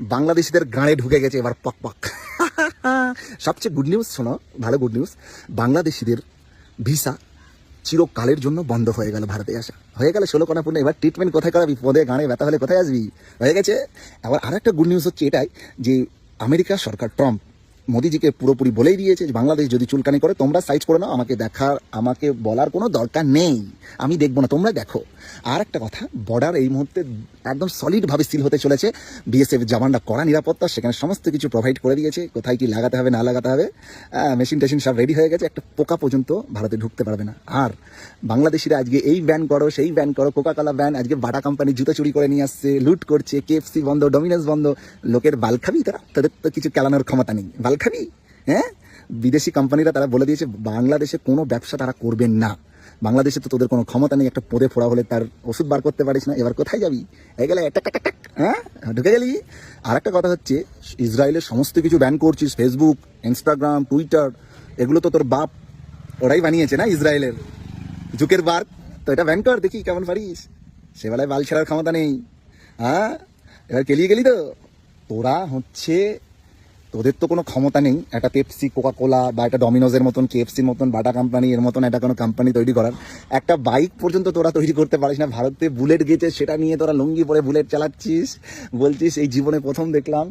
বাংলাদেশিদের গাঁড়ে ঢুকে গেছে এবার পক পক। সবচেয়ে গুড নিউজ শোনো ভালো গুড নিউজ বাংলাদেশিদের ভিসা চিরকালের জন্য বন্ধ হয়ে গেল ভারতে আসা। হয়ে গেল ষোলো কণা পূর্ণ এবার ট্রিটমেন্ট কোথায় করাবি? পদে গাঁড়ে ব্যথা হলে কোথায় আসবি? হয়ে গেছে। আবার আরেকটা গুড নিউজ হচ্ছে এটাই যে আমেরিকা সরকার ট্রাম্প মোদিজিকে পুরোপুরি বলেই দিয়েছে যে বাংলাদেশ যদি চুলকানি করে তোমরা সাইজ করে নাও আমাকে দেখার আমাকে বলার কোনো দরকার নেই। আমি দেখব না তোমরা দেখো। আর একটা কথা বর্ডার এই মুহূর্তে একদম সলিডভাবে সিল হতে চলেছে। বিএসএফ জওয়ানরা কড়া নিরাপত্তা, সেখানে সমস্ত কিছু প্রোভাইড করে দিয়েছে। কোথায় কি লাগাতে হবে, না লাগাতে হবে মেশিন টেশিন সব রেডি হয়ে গেছে। একটা পোকা পর্যন্ত ভারতে ঢুকতে পারবে না। আর বাংলাদেশিরা আজকে এই ব্যান করো, সেই ব্যান করো কোকা কোলা ব্যান আজকে বাটা কোম্পানি জুতো চুরি করে নিয়ে আসছে লুট করছে কেএফসি বন্ধ ডমিনোস বন্ধ। লোকের বাল খাবি তারা তাদের তো কিছু কেলানোর ক্ষমতা নেই। বাল খাবি হ্যাঁ? বিদেশি কোম্পানিরা তারা বলে দিয়েছে, বাংলাদেশে কোনো ব্যবসা তারা করবেন না। বাংলাদেশে তো তোদের কোনো ক্ষমতা নেই, একটা পদে ফোড়া হলে তার ওষুধ বার করতে পারিস না, এবার কোথায় যাবি? এই গেলে হ্যাঁ? ঢুকে গেলি? আর একটা কথা হচ্ছে, ইসরায়েলের সমস্ত কিছু ব্যান করছিস ফেসবুক ইনস্টাগ্রাম টুইটার এগুলো তো তোর বাপ, ওরাই বানিয়েছে না ইসরায়েলের? জুকের বার তো এটা ব্যান কর, দেখি কেমন পারিস। সেবেলায় বাল ছেড়ার ক্ষমতা নেই হ্যাঁ? এবার কেলিয়ে গেলি তো? তোরা হচ্ছে তোদের তো কোনো ক্ষমতা নেই। একটা পেপসি কোকা কোলা বা একটা ডমিনোজের মতন কেএফসির মতন বাটা কোম্পানি এর মতন একটা কোনো কোম্পানি তৈরি করার। একটা বাইক পর্যন্ত তোরা তৈরি করতে পারিস না। ভারতে বুলেট গেছে সেটা নিয়ে তোরা লুঙ্গি পরে বুলেট চালাচ্ছিস। বলছিস, এই জীবনে প্রথম দেখলাম।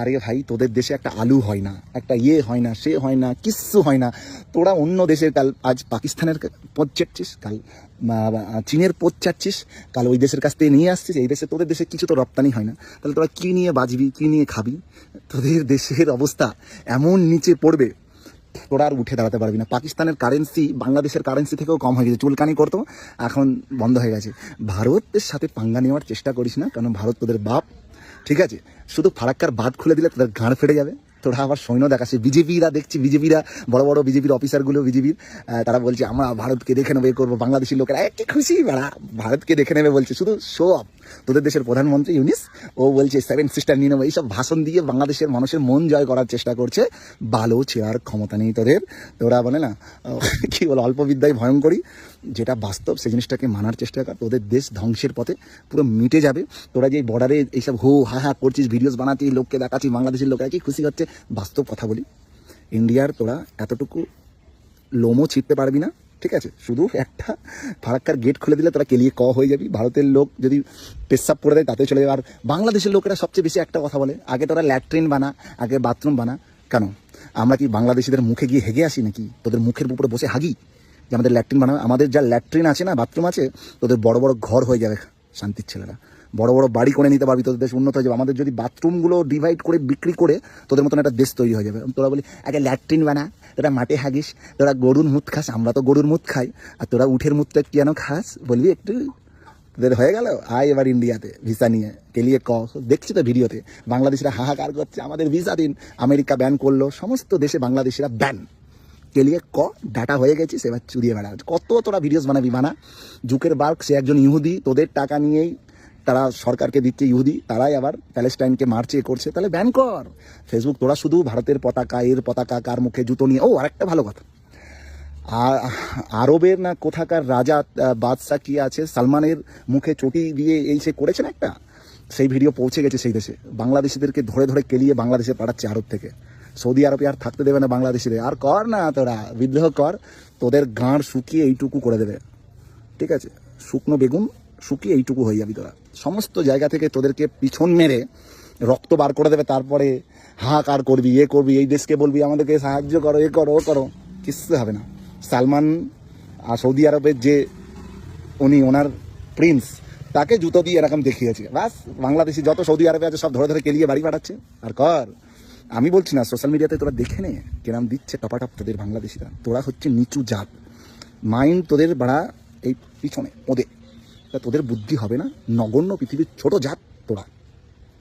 আরে ভাই, তোদের দেশে একটা আলু হয় না, একটা ইয়ে হয় না, সে হয় না, কিচ্ছু হয় না। তোরা অন্য দেশের কাল আজ পাকিস্তানের পথ চাচ্ছিস কাল চীনের পথ চাচ্ছিস, তাহলে ওই দেশের কাছ থেকে নিয়ে আসছিস, এই দেশে তোদের দেশে কিছু তো রপ্তানি হয় না। তাহলে তোরা কী নিয়ে বাঁচবি, কী নিয়ে খাবি? তোদের দেশের অবস্থা এমন নিচে পড়বে, তোরা আর উঠে দাঁড়াতে পারবি না। পাকিস্তানের কারেন্সি বাংলাদেশের কারেন্সি থেকেও কম হয়ে গেছে, চুলকানি করতো এখন বন্ধ হয়ে গেছে। ভারতের সাথে পাঙ্গা নেওয়ার চেষ্টা করিস না কারণ ভারত তোদের বাপ, ঠিক আছে? শুধু ফারাক্কার বাদ খুলে দিলে তোদের গাঁড় ফেটে যাবে। তোরা আবার সৈন্য দেখাচ্ছে। বিজেপিরা দেখছি বিজেপিরা বড় বড় বিজেপির অফিসারগুলো বিজেপির তারা বলছে আমরা ভারতকে দেখে নেবে করব বাংলাদেশি লোকেরা। এ, কি খুশি? বেড়া ভারতকে দেখে নেবে বলছে। শুধু শো অফ তোদের দেশের প্রধানমন্ত্রী ইউনিস ও বলছে সেভেন সিস্টার নিয়ে নেব। এইসব ভাষণ দিয়ে বাংলাদেশের মানুষের মন জয় করার চেষ্টা করছে। ভালো ছেঁড়ার ক্ষমতা নেই তোদের। তোরা বলে না কি বলো অল্প বিদ্যায় ভয়ঙ্করী যেটা বাস্তব, সেই জিনিসটাকে মানার চেষ্টা কর। তোদের দেশ ধ্বংসের পথে পুরো মিটে যাবে। তোরা যে বর্ডারে এইসব হো, হা হা করছিস ভিডিওস বানাচ্ছিস, লোককে দেখাচ্ছিস, বাংলাদেশের লোকেরা কি খুশি হচ্ছে? বাস্তব কথা বলি। ইন্ডিয়ার তোরা এতটুকু লোমও ছিটতে পারবি না, ঠিক আছে? শুধু একটা ফারাক্কার গেট খুলে দিলে তোরা কেলিয়ে ক হয়ে যাবি। ভারতের লোক যদি পেশাব করে দেয় তাতে চলে যাবে। আর বাংলাদেশের লোকেরা সবচেয়ে বেশি একটা কথা বলে, আগে তোরা ল্যাট্রিন বানা, আগে বাথরুম বানা। কেন? আমরা কি বাংলাদেশিদের মুখে গিয়ে হেগে আসি নাকি? তোদের মুখের উপরে বসে হাগি? যে আমাদের ল্যাট্রিন বানাবে, আমাদের যা ল্যাট্রিন আছে না, বাথরুম আছে, তোদের বড় বড় ঘর হয়ে যাবে শান্তির ছেলেরা। বড় বড় বাড়ি করে নিতে পারবি, তোদের দেশ উন্নত হয়ে যাবে। আমাদের যদি বাথরুমগুলো ডিভাইড করে বিক্রি করে, তোদের মতন একটা দেশ তৈরি হয়ে যাবে। তোরা বলি, আগে ল্যাট্রিন বানা, তোরা মাঠে হাগিস, তোরা গরুর মুত খাস, আমরা তো গরুর মুত খাই, আর তোরা উঠের মুতটা কেন খাস? বলবি, একটু তোদের হয়ে গেল, আয় এবার ইন্ডিয়াতে ভিসা নিয়ে কেলিয়ে ক দেখছি তো ভিডিওতে, বাংলাদেশিরা হাহাকার করছে, আমাদের ভিসা দিন। আমেরিকা ব্যান করল, সমস্ত দেশে বাংলাদেশিরা ব্যান কেলিয়ে ক, ডাটা হয়ে গেছিস এবার চুরিয়ে বেড়া। কত তোরা ভিডিওস বানাবি, বানা। জুকের বার্গ সে একজন ইহুদি, তোদের টাকা নিয়েই তারা সরকারকে দিচ্ছে ইহুদি, তারাই আবার প্যালেস্টাইনকে মারছে, এ করছে। তাহলে ব্যান কর। ফেসবুক তোরা শুধু ভারতের পতাকা, এর পতাকা, কার মুখে জুতো নিয়ে, ও, আরেকটা ভালো কথা। আর, আরবের না কোথাকার রাজা বাদশাহ কি আছে? সালমানের মুখে চটি দিয়ে এই সে করেছেন একটা? সেই ভিডিও পৌঁছে গেছে সেই দেশে। বাংলাদেশিদেরকে ধরে ধরে কেলিয়ে বাংলাদেশে পাঠাচ্ছে আরব থেকে। সৌদি আরবে আর থাকতে দেবে না বাংলাদেশিদের। আর কর না তোরা, বিদ্রোহ কর, তোদের গাঁড় শুকিয়ে এইটুকু করে দেবে। ঠিক আছে? শুকনো বেগুন শুকিয়ে এইটুকু হয়ে যাবি তোরা। সমস্ত জায়গা থেকে তোদেরকে পিছন মেরে রক্ত বার করে দেবে, তারপরে হাহাকার করবি, এ করবি, এই দেশকে বলবি, আমাদেরকে সাহায্য করো, এ করো, ও করো। কিচ্ছু হবে না। সালমান আর সৌদি আরবের যে উনি, ওনার প্রিন্স, তাকে জুতো দিয়ে এরকম দেখিয়েছে। বাস, বাংলাদেশি যত সৌদি আরবে আছে সব ধরে ধরে কেলিয়ে বাড়ি পাঠাচ্ছে। আর কর আমি বলছি না সোশ্যাল মিডিয়াতে তোরা দেখে নে কেরাম দিচ্ছে টপাটপ তোদের বাংলাদেশিরা। তোরা হচ্ছে নিচু জাত। মাইন্ড তোদের বাড়া এই পিছনে, ওদের। তোদের বুদ্ধি হবে না, নগণ্য পৃথিবীর ছোট জাত তোরা,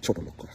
ছোট লোক করা